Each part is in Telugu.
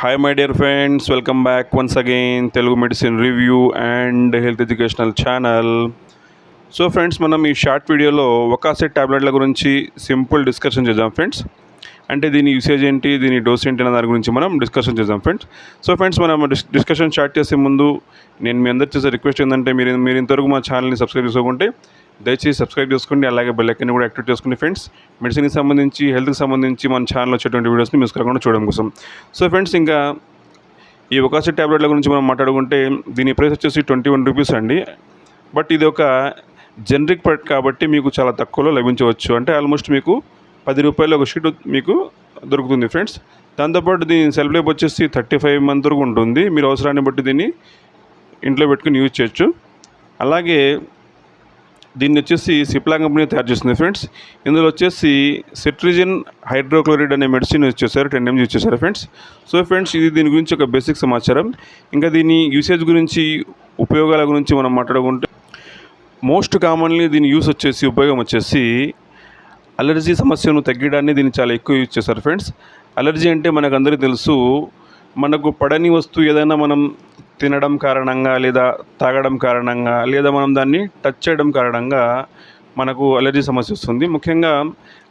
Hi my dear friends welcome back once again Telugu medicine review and health educational channel so friends మనం ఈ షార్ట్ వీడియోలో ఒకాసెట్ ట్యాబ్లెట్ల గురించి సింపుల్ డిస్కషన్ చేద్దాం ఫ్రెండ్స్ అంటే దీని యూసేజ్ ఏంటి దీని డోస్ ఏంటి అనే దాని గురించి మనం డిస్కషన్ చేద్దాం ఫ్రెండ్స్ సో ఫ్రెండ్స్ మనం డిస్ డిస్కషన్ స్టార్ట్ చేసే ముందు నేను మీ అందరు చేసే రిక్వెస్ట్ ఏంటంటే మీరు మీరు ఇంతవరకు మా ఛానల్ని సబ్స్క్రైబ్ చేసుకోకుంటే దయచేసి సబ్స్క్రైబ్ చేసుకోండి అలాగే బెల్ ఐకన్ కూడా యాక్టివేట్ చేసుకోండి ఫ్రెండ్స్ మెడిసిన్కి సంబంధించి హెల్త్కి సంబంధించి మన ఛానల్ వచ్చేటువంటి వీడియోస్ని మిస్ కాకుండా చూడడం కోసం. సో ఫ్రెండ్స్ ఇంకా ఈ ఒకాసి ట్యాబ్లెట్ల గురించి మనం మాట్లాడుకుంటే దీని ప్రైస్ వచ్చేసి ట్వంటీ వన్ రూపీస్ అండి. బట్ ఇది ఒక జనరిక్ ప్రొడక్ట్ కాబట్టి మీకు చాలా తక్కువలో లభించవచ్చు. అంటే ఆల్మోస్ట్ మీకు పది రూపాయలు ఒక షీట్ మీకు దొరుకుతుంది ఫ్రెండ్స్ దాంతోపాటు దీని సెల్ఫ్ లైఫ్ వచ్చేసి థర్టీ ఫైవ్ మంత్ వరకు ఉంటుంది. మీరు అవసరాన్ని బట్టి దీన్ని ఇంట్లో పెట్టుకుని యూజ్ చేయొచ్చు. అలాగే దీన్ని వచ్చేసి సిప్లా కంపెనీ తయారు చేస్తుంది ఫ్రెండ్స్. ఇందులో వచ్చేసి సెట్రిజిన్ హైడ్రోక్లోరైడ్ అనే మెడిసిన్ యూజ్ చేశారు టెన్ ఎంజీ యూజ్ చేశారు ఫ్రెండ్స్. సో ఫ్రెండ్స్ ఇది దీని గురించి ఒక బేసిక్ సమాచారం. ఇంకా దీని యూసేజ్ గురించి ఉపయోగాల గురించి మనం మాట్లాడుకుంటే మోస్ట్ కామన్లీ దీని యూస్ వచ్చేసి ఉపయోగం వచ్చేసి అలర్జీ సమస్యను తగ్గడానికి దీన్ని చాలా ఎక్కువ యూజ్ చేస్తారు ఫ్రెండ్స్. అలర్జీ అంటే మనకు అందరికీ తెలుసు మనకు పడని వస్తువు ఏదైనా మనం తినడం కారణంగా లేదా తాగడం కారణంగా లేదా మనం దాన్ని టచ్ చేయడం కారణంగా మనకు అలర్జీ సమస్య వస్తుంది. ముఖ్యంగా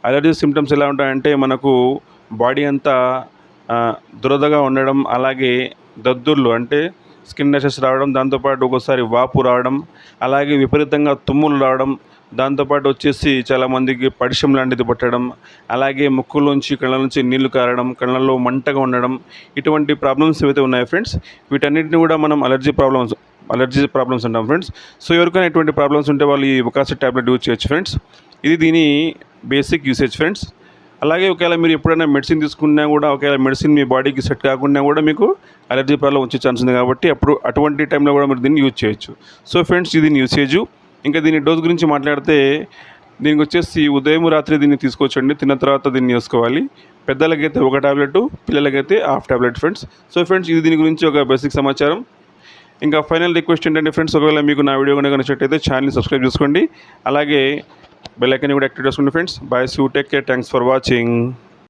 అలర్జీ సిమ్టమ్స్ ఎలా ఉంటాయంటే మనకు బాడీ అంతా దురదగా ఉండడం అలాగే దద్దుర్లు అంటే స్కిన్ ర్యాషెస్ రావడం దాంతోపాటు ఒక్కోసారి వాపు రావడం అలాగే విపరీతంగా తుమ్ములు రావడం దాంతోపాటు వచ్చేసి చాలామందికి పడిషం లాంటిది పట్టడం అలాగే ముక్కులోంచి కళ్ళ నుంచి నీళ్ళు కారడం కళ్ళల్లో మంటగా ఉండడం ఇటువంటి ప్రాబ్లమ్స్ ఏవైతే ఉన్నాయో ఫ్రెండ్స్ వీటన్నిటిని కూడా మనం అలర్జీ ప్రాబ్లమ్స్ అలర్జీ ప్రాబ్లమ్స్ అంటాం ఫ్రెండ్స్ సో ఎవరికైనా ఎటువంటి ప్రాబ్లమ్స్ ఉంటే వాళ్ళు ఈ ఒకాసిడ్ ట్యాబ్లెట్ యూజ్ చేయొచ్చు ఫ్రెండ్స్ ఇది దీని బేసిక్ యూసేజ్ ఫ్రెండ్స్ అలాగే ఒకవేళ మీరు ఎప్పుడైనా మెడిసిన్ తీసుకున్నా కూడా ఒకవేళ మెడిసిన్ మీ బాడీకి సెట్ కాకుండా కూడా మీకు అలర్జీ ప్రాబ్లం వచ్చే ఛాన్స్ ఉంది కాబట్టి అప్పుడు అటువంటి టైంలో కూడా మీరు దీన్ని యూజ్ చేయొచ్చు. సో ఫ్రెండ్స్ ఇది యూసేజు ఇంకా దీని డోస్ గురించి మాట్లాడితే దీనికి వచ్చేసి ఉదయం రాత్రి దీన్ని తీసుకోవచ్చండి. తిన్న తర్వాత దీన్ని వేసుకోవాలి. పెద్దలకైతే ఒక టాబ్లెట్ పిల్లలకైతే half tablet friends so friends ఇది దీని గురించి ఒక బేసిక్ సమాచారం. ఇంకా ఫైనల్ రిక్వెస్ట్ ఏంటంటే ఫ్రెండ్స్ ఒకవేళ మీకు నా వీడియో కనుక నచ్చినట్టయితే ఛానల్ని సబ్స్క్రైబ్ చేసుకోండి. అలాగే Bell icon you would activate as soon friends. Bye. So take care. Thanks for watching.